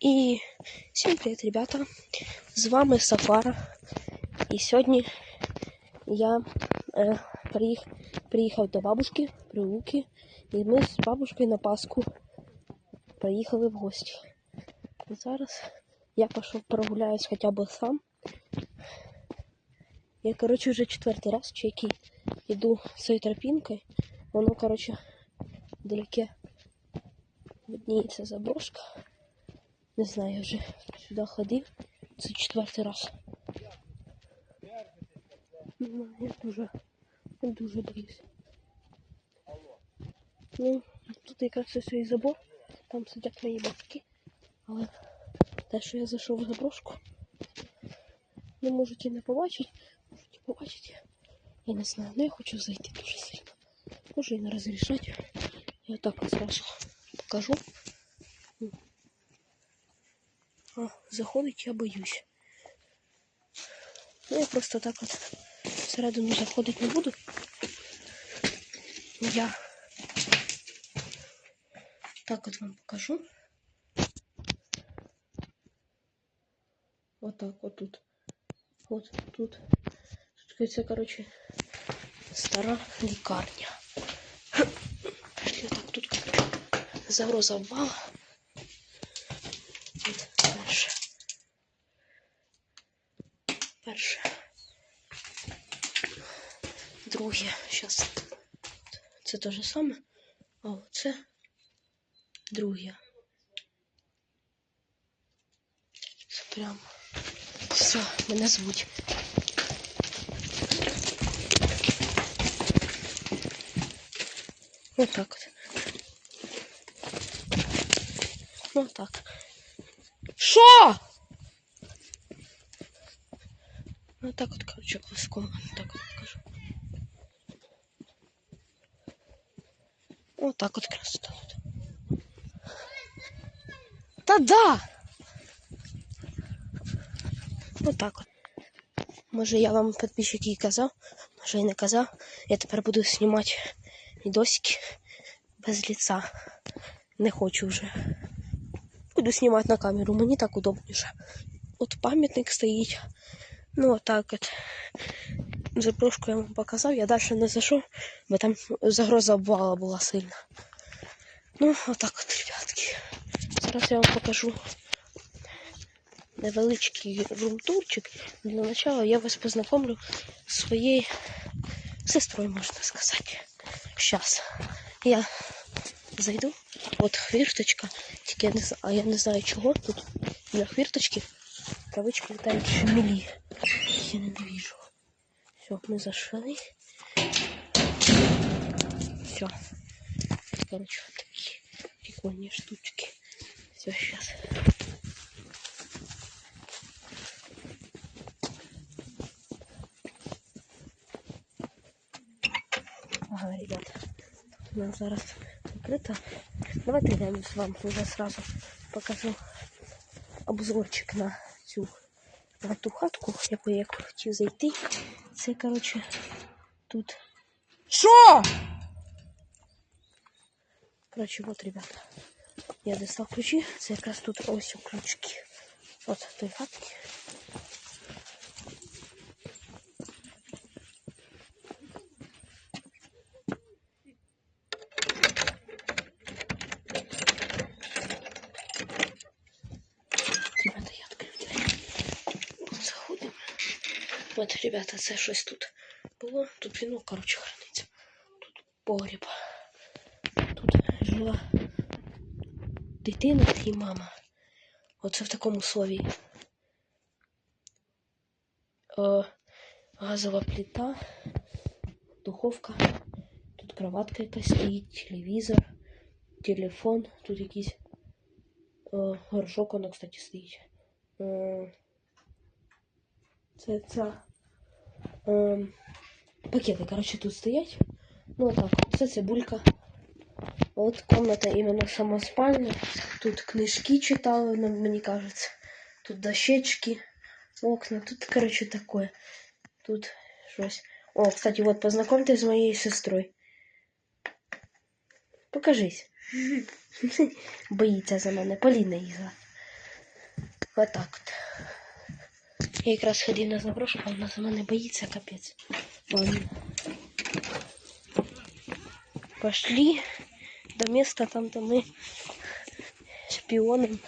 І всім привіт, ребята! З вами Сафара. І сьогодні я е, приїх, приїхав до бабушки при Луки. І ми з бабушкою на Пасху приїхали в гості. І зараз я пішов прогуляюсь хоча б сам. Я, коротше, вже четвертий раз чи який іду цією тропінкою. Воно, коротше, вдалеке видніється заброшка. Не знаю, я вже сюди ходив. Це четвертий раз. Ну, я дуже, я дуже боюсь. Ну, тут якраз ось і забор. Там сидять мої батьки. Але те, що я зайшов в заброшку, не можуть і не побачити, можуть і побачити. Я не знаю, але я хочу зайти дуже сильно. Може і не розрішати. Я так зразу покажу. А, заходить я боюсь. Ну, я просто так от всередину заходити не буду. Я так от вам покажу. Отак от тут. От тут. Це, коротше, стара лікарня. Я так тут загроза впала. Щас. Це те же саме. А оце друге. Це прямо. Все, мене звуть. Вот так вот. Вот так. Що? Вот так вот, короче, куском. Так вот Вот так вот красота тут. Та да! Вот так вот. Може я вам підписчики і казав, може і не казав. Я тепер буду знімати відосики без лица. Не хочу вже. Буду знімати на камеру, мені так удобніше. От пам'ятник стоїть. Ну, отак от. Запрошку я вам показав, я далі не зайшов, бо там загроза обвала була сильна. Ну, отак от, ребятки. Зараз я вам покажу невеличкий румтурчик. Для начала я вас познакомлю з своєю сестрою, можна сказати. Сейчас я зайду. От хвірточка. Тільки я не а я не знаю чого тут. Для хвірточки кавички літають шмелі. Я ненавижу. Все, ми зайшли. Все. Короче, вот такие прикольные штучки. Все, сейчас. Ага, ребята, у нас зараз закрито. Давайте я вам уже сразу покажу обзорчик на цю на ту хатку, яку я хотів зайти. Це, коротше, тут. Що? Коротше, от, ребята. Я достав ключі. Це якраз тут ось у ключки. От той хатки. Ребята, я открив двері. Заходимо. От, ребята, це щось тут було. Тут віно, коротше, храниться. Тут погріб. Тут жила дитина і мама. Оце в такому слові. Е, газова плита, духовка. Тут кроватка якась стоїть, телевізор, телефон. Тут якийсь е, горшок, воно, кстати, стоїть. Е, це ця е, пакети, коротше, тут стоять. Ну так, це цибулька. От комната іменно самоспальня. Тут книжки читали, ну, мені кажется. Тут дощечки, окна. Тут, короче, такое. Тут щось. О, кстати, вот познакомьтесь з моєю сестрою. Покажись. Боїться за мене. Поліна її звати. Отак от. Я якраз ходив на заброшку, а вона за мене боїться, капець. Ладно. Пошли до места там, где мы шпионом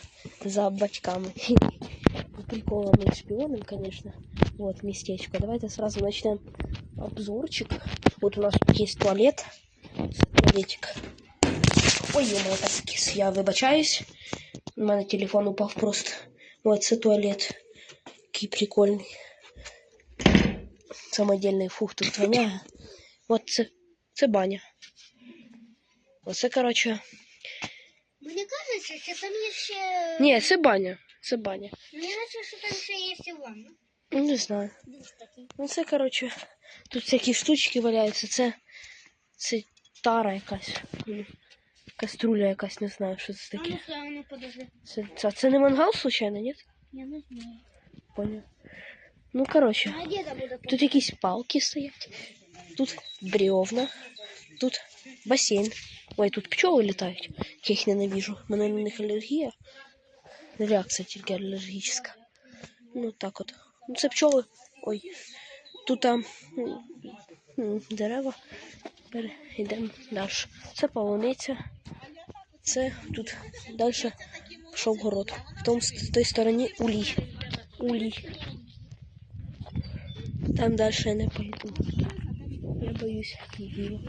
за батьками. Приколом мы шпионом, конечно. Вот местечко. Давайте сразу начнем обзорчик. Вот у нас есть туалет. Туалетик. Ой, ё так. Я вибачаюсь. У мене телефон упав просто. Вот це туалет. Який прикольний. Самодільний фух тут воняє. От це, це баня. Оце, коротше. Мені кажеться, що там є ще. Ні, це баня. Це баня. Мені кажеться, що там ще є ванна. Ну, Не знаю. Ну це, коротше, тут всякі штучки валяються. Це. Це тара якась. Каструля якась, не знаю, що це ну таке. а ну. Це, це, це не мангал, случайно, ні? Я не знаю. Понял. Ну, буде Тут якісь палки стоять. Тут бревна. Тут басейн. Ой, тут пчоли літають. Я їх ненавижу. У мене на них алергія. Реакція тільки алергічна. Ну так от. Ну це пчоли. Ой. Тут там дерева. Тепер йдемо далі. Це полуниця. Це тут далі пішов город. В тому з той стороні улій. Улій. Там дальше я не пойду. Я боюсь гілок.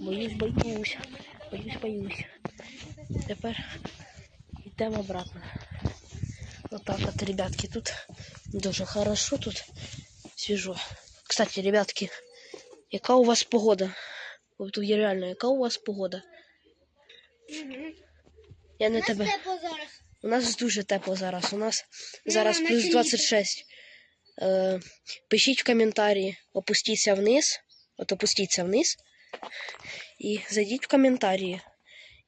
Боюсь, боюсь. Боюсь, боюсь. Тепер йдемо обратно. Отак от, ребятки, тут дуже хорошо, тут свіжо. Кстати, ребятки, яка у вас погода? От реально, яка у вас погода? Угу. Я не тебе. У нас дуже тепло зараз. У нас Ну, зараз на плюс 26. Е, пишіть в коментарі, опустіться вниз. От опустіться вниз. І зайдіть в коментарі.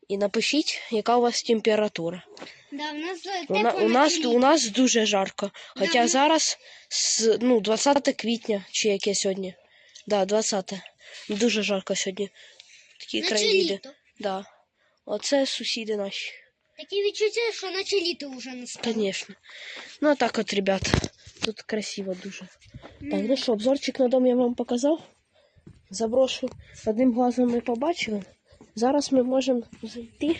І напишіть, яка у вас температура. Да, у нас е, У, тепло на, у, нас, у нас дуже жарко. Хоча ну- зараз с- ну, 20 квітня, чи яке сьогодні. Да, 20. Дуже жарко сьогодні. Такі літо. Да. Оце сусіди наші. Таке відчуття, що наче літо вже настало. Конечно. Ну а так от, ребят, тут красиво дуже. Так, Мгм. ну що, обзорчик на дом я вам показав. Заброшу одним глазом ми побачили. Зараз ми можемо зайти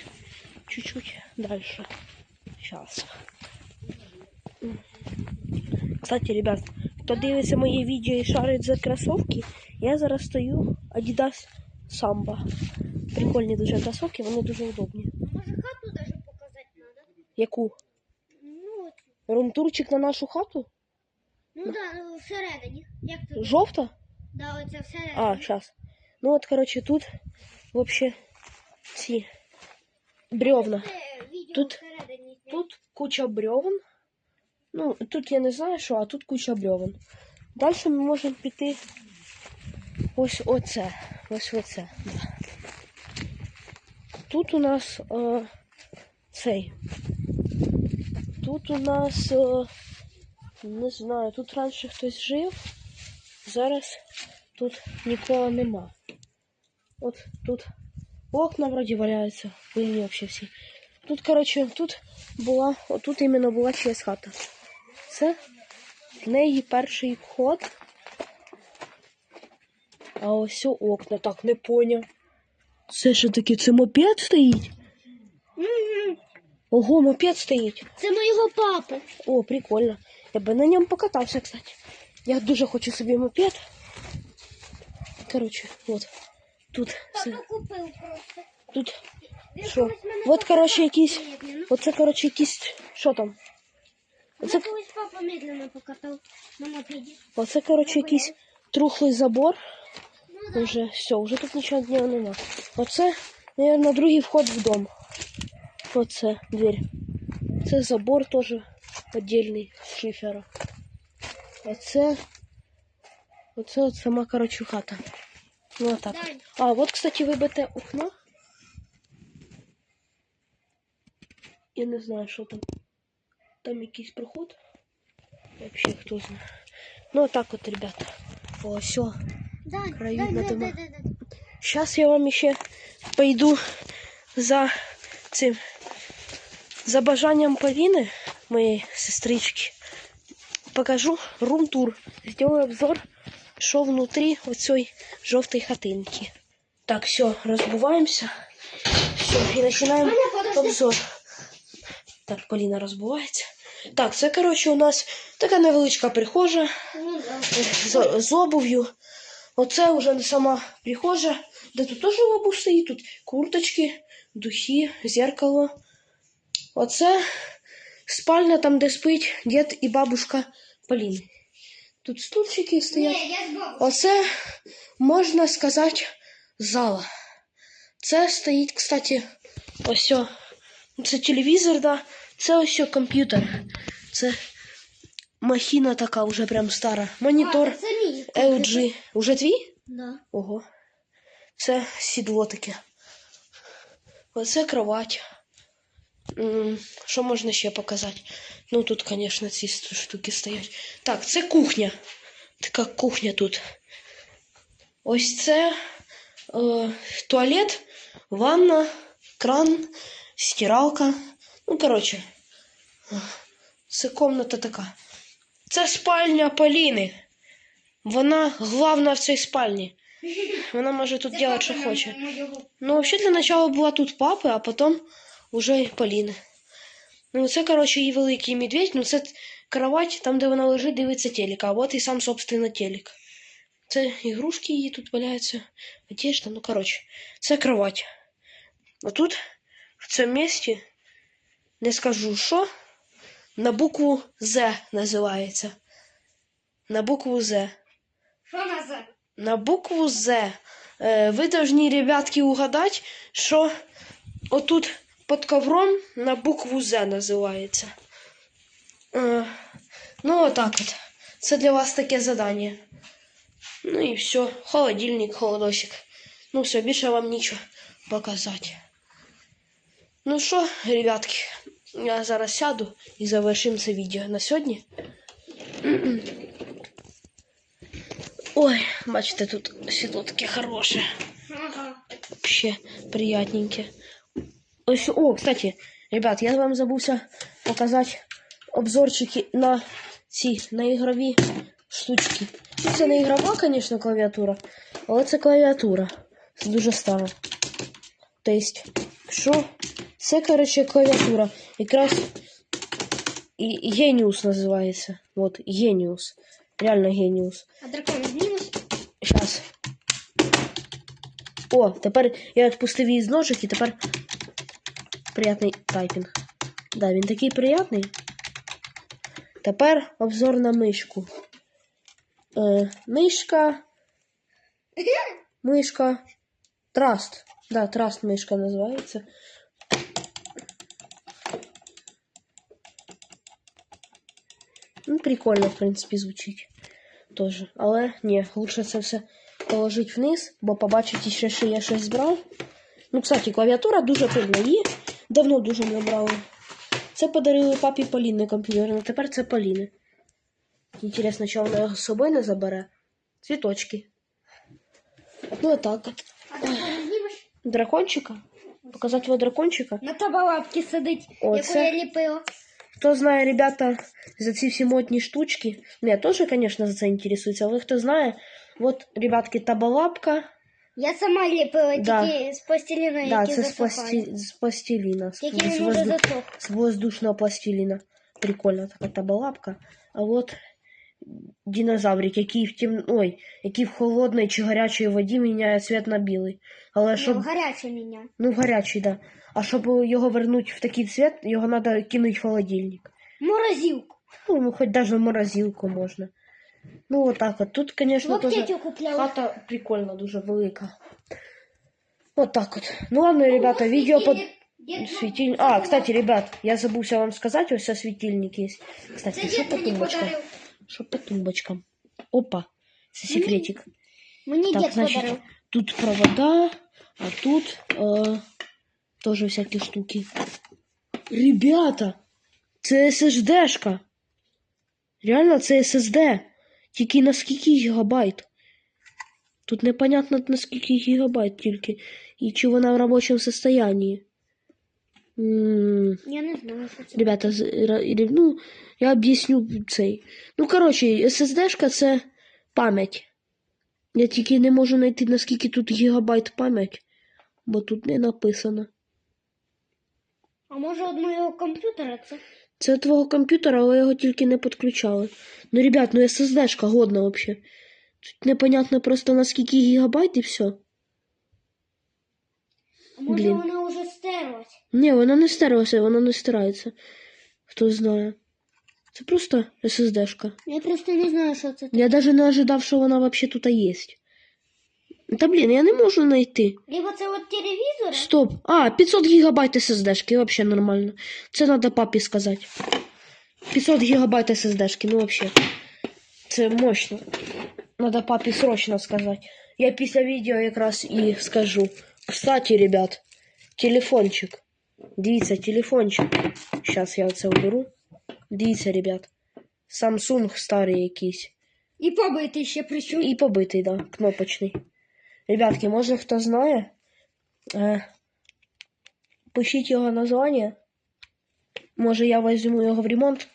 чуть-чуть далі. Зараз. Кстати, ребят, хто дивиться мої відео і шарить за кросовки, я зараз стою Adidas Samba. Прикольні дуже кросовки, вони дуже удобні. Яку? Ну, от. Румтурчик на нашу хату? ну да, ну, всередині. Як тут? Жовта? Да, оце всередині. А, сейчас. Ну вот, короче, тут вообще ці бревна. Тут- Тут куча бревен. Ну, тут я не знаю, що, а тут куча бревен. Далі ми можемо піти ось оце. Ось оце. Да. Тут у нас е, цей. Тут у нас е, не знаю, тут раніше хтось жив. Зараз тут нікого нема. От тут окна вроді валяються, пильні вообще всі. Тут, коротше, тут була, отут іменно була чиясь хата. Це в неї перший вход. А ось окна, так не поняв. Це що таке? Це мопед стоїть? Ого, мопед стоїть. Це моєго папи. О, прикольно. Я би на ньому покатався, кстати. Я дуже хочу собі мопед. Короче, вот. Тут, Папа купив просто. тут, що? колись От, короче, медленно. оце, короче, якийсь, що там? Оце, колись папа медленно покатав на мопеді. оце, короче, якийсь трухлий забор. Ну да. Уже все, уже тут нічого дня нема. Оце, наверное, другий вход в дом. Оце дверь. Це забор теж отдельний з шифера. Оце. Оце от сама, короче, хата. Ну а так. А, вот, кстати, вибите окно. Я не знаю, що там. Там якийсь проход. Вообще, хто знає. Ну, отак от, ребята. О, все. Дань, Краю Дань, на Дань, дома. Сейчас я вам ще пойду за цим. За бажанням Поліни моєї сестрички. Покажу рум-тур. Сделаю обзор, що внутрі оцій жовтої хатинки. Так, все, розбуваємося. Все, і починаємо обзор. Так, Поліна розбувається. Так, це, коротше, у нас така невеличка прихожа Ну, з, з обув'ю. Оце вже не сама прихожа, де тут теж обув стоїть, тут курточки, духи, зеркало. Оце спальня, там, де спить дід і бабушка Поліни. Тут стульчики стоять. Оце можна сказати зала. Це стоїть, кстати, ось. о, Це телевізор, да. Це ось о комп'ютер. Це махіна така вже прям стара. Монітор А, це. LG. Уже твій? Да. Ого. Це сідло таке. Оце кровать. Що можна ще показати? Ну тут, звісно, ці штуки стоять. Так, це кухня. Така кухня тут. Ось це е, туалет, ванна, кран, стиралка. Ну, коротше, е, це комната така. Це спальня Поліни. Вона главна в цій спальні. Вона може тут робити, що хоче. Ну, вообще для начала була тут папи, а потім уже і Поліни. Ну, це, коротше, її великий медведь, ну це кровать, там, де вона лежить, дивиться телек, а от і сам, собственно, телек. Це ігрушки її тут валяються, одежда, ну, коротше, це кровать. А тут, в цьому місці, не скажу що, на букву З називається. На букву З. Що назад? На букву З. Е, Ви должны, ребятки, угадати, що отут під ковром на букву З називається. Е, Ну, отак от. Це для вас таке задання. Ну і все. Холодильник, холодосик. Ну все, більше вам нічого показати. Ну що, ребятки, я зараз сяду і завершимо це відео на сьогодні. Ой, бачите, тут сідло таке хороше. Ага. Вообще приятненьке. О, кстати, ребят, я вам забувся показати обзорчики на ці на ігрові штучки. Це не ігрова, звісно, клавіатура, але це клавіатура. Це дуже стара. Тобто, що? Це, коротше, клавіатура. Якраз і Genius називається. От, Genius. Реально Genius. А дракон знімеш? Сейчас. О, тепер я відпустив її з ножик і тепер приятний тайпінг. Да, він такий приятний. Тепер обзор на мишку. Е, мишка. Мишка. Траст. Да, траст мишка називається. Ну, прикольно, в принципі, звучить. Тоже. Але ні, лучше це все положити вниз, бо побачити ще, що я щось збрав. Ну, кстати, клавіатура дуже пильна. Її давно дуже не брали. Це подарили папі Поліни комп'ютер, але тепер це Поліни. Інтересно, що вона його з собою не забере. Цвіточки. Ну, отак от. А дракон знімеш? Дракончика. Показати його дракончика. На табалапці сидить, О, яку це- я ліпила. Хто знає, ребята, за ці всі модні штучки, ну, я теж, звісно, за це інтересуюся, але хто знає, от, ребятки, табалапка, Я сама ліпила Да. тільки з пластиліна, да, які це з, засохають. пласті... з пластиліна, з, Тільки з, возду... з воздушного пластиліна. Прикольна така табалапка. А от динозаврик, який в тем... Ой, який в холодній чи гарячій воді міняє цвіт на білий. Але щоб... Ну, гаряче мене. Ну, в гарячий, да. А щоб його вернути в такий цвіт, його треба кинути в холодильник. Морозилку. Ну, ну, хоть даже в морозилку можна. Ну, вот так от. Тут, В конечно, тоже аптеці купляла. хата прикольна, дуже велика. Вот так вот. Ну ладно, ребята, видео под... Светильник. А, кстати, ребят, я забылся вам сказать, ось це светильник есть. Кстати, Це що дід по мені тумбочкам? подарив. Що по тумбочкам? Опа, це секретик. Мені Так, дід значить, подарив. тут провода, а тут э, тоже всякие штуки. Ребята, це SSD-шка. Реально, це SSD. Тільки на скільки гігабайт? Тут непонятно на скільки гігабайт тільки. І чи вона в робочому состоянии. Я не знаю, що це. Ребята, ну, я об'ясню цей. Ну, коротше, SSD-шка це пам'ять. Я тільки не можу знайти, наскільки тут гігабайт пам'ять, бо тут не написано. А може од моєго комп'ютера це? Це твого комп'ютера, але його тільки не підключали. Ну, ребят, ну SSD-шка годна вообще. Тут непонятно просто наскільки гігабайт і все. А може Блін. вона вже стерлась? Ні, вона не стерлася, вона не стирається. Хто знає. Це просто SSD-шка. Я просто не знаю, що це. Я даже не ожидав, що вона вообще тут є. Та блін, я не можу знайти. Либо це от телевізора? Стоп. А, 500 гігабайт SSD-шки, вообще нормально. Це треба папі сказати. 500 гігабайт SSD-шки, ну вообще. Це мощно. Надо папі срочно сказати. Я після відео якраз і скажу. Кстати, ребят, телефончик. Дивіться, телефончик. Зараз я це уберу. Дивіться, ребят. Samsung старий якийсь. І побити ще причому. І побитий, да, кнопочний. Ребятки, може хто знає? Е, пишіть його названня. Може я візьму його в ремонт.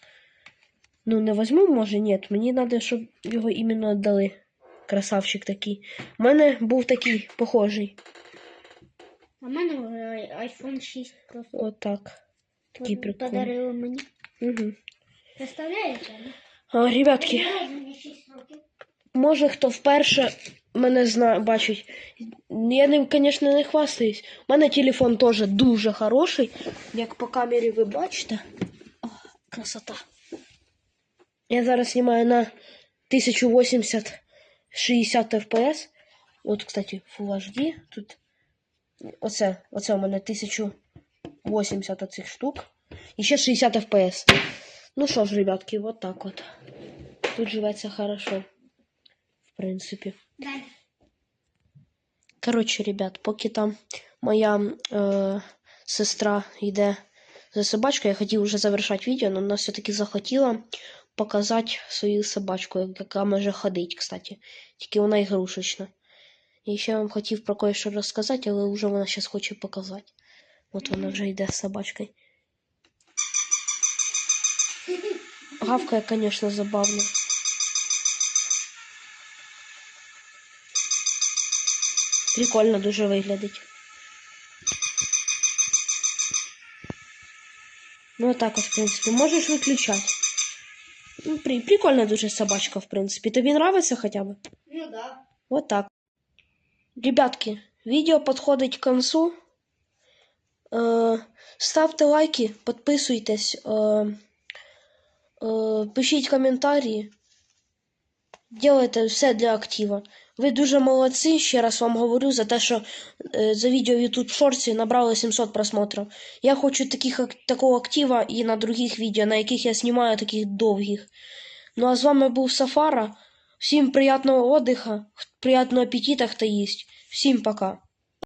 Ну, не візьму, може, ні. Мені треба, щоб його іменно віддали. Красавчик такий. У мене був такий похожий. А в мене iPhone 6 просто. От так. Такий Подарили прикольний. мені. Угу. Представляєте? А, ребятки, Мені 6 років. може хто вперше мене зна... бачить. Я ним, звісно, не хвастаюсь. У мене телефон теж дуже хороший. Як по камері ви бачите. О, красота. Я зараз знімаю на 1080 60 FPS. От, кстати, Full HD. Тут оце, оце у мене 1080 оцих штук. І ще 60 FPS. Ну що ж, ребятки, вот так от. Тут живеться хорошо. В принципі. Далі. Коротше, ребят, поки там моя е, сестра йде за собачкою, я хотів вже завершати відео, але вона все-таки захотіла показати свою собачку, яка може ходити, кстати. Тільки вона ігрушечна. І ще вам хотів про кое-що розказати, але вже вона зараз хоче показати. От вона вже йде з собачкою. Гавкає, звісно, забавно. Прикольно дуже виглядить. Ну, так от, в принципі, можеш виключати. Ну, при, прикольна дуже собачка, в принципі. Тобі нравится хоча б? Ну да. Вот так. Ребятки, видео подходить к концу. Е, ставте лайки, підписуйтесь, е, е, пишіть коментарі. Делайте все для актива. Ви дуже молодці, ще раз вам говорю за те, що е, за відео в YouTube шорті набрали 700 просмотрів. Я хочу таких, такого актива і на других відео, на яких я знімаю таких довгих. Ну а з вами був Сафара. Всім приятного отдыха, приятного аппетита, хто їсть. Всім пока.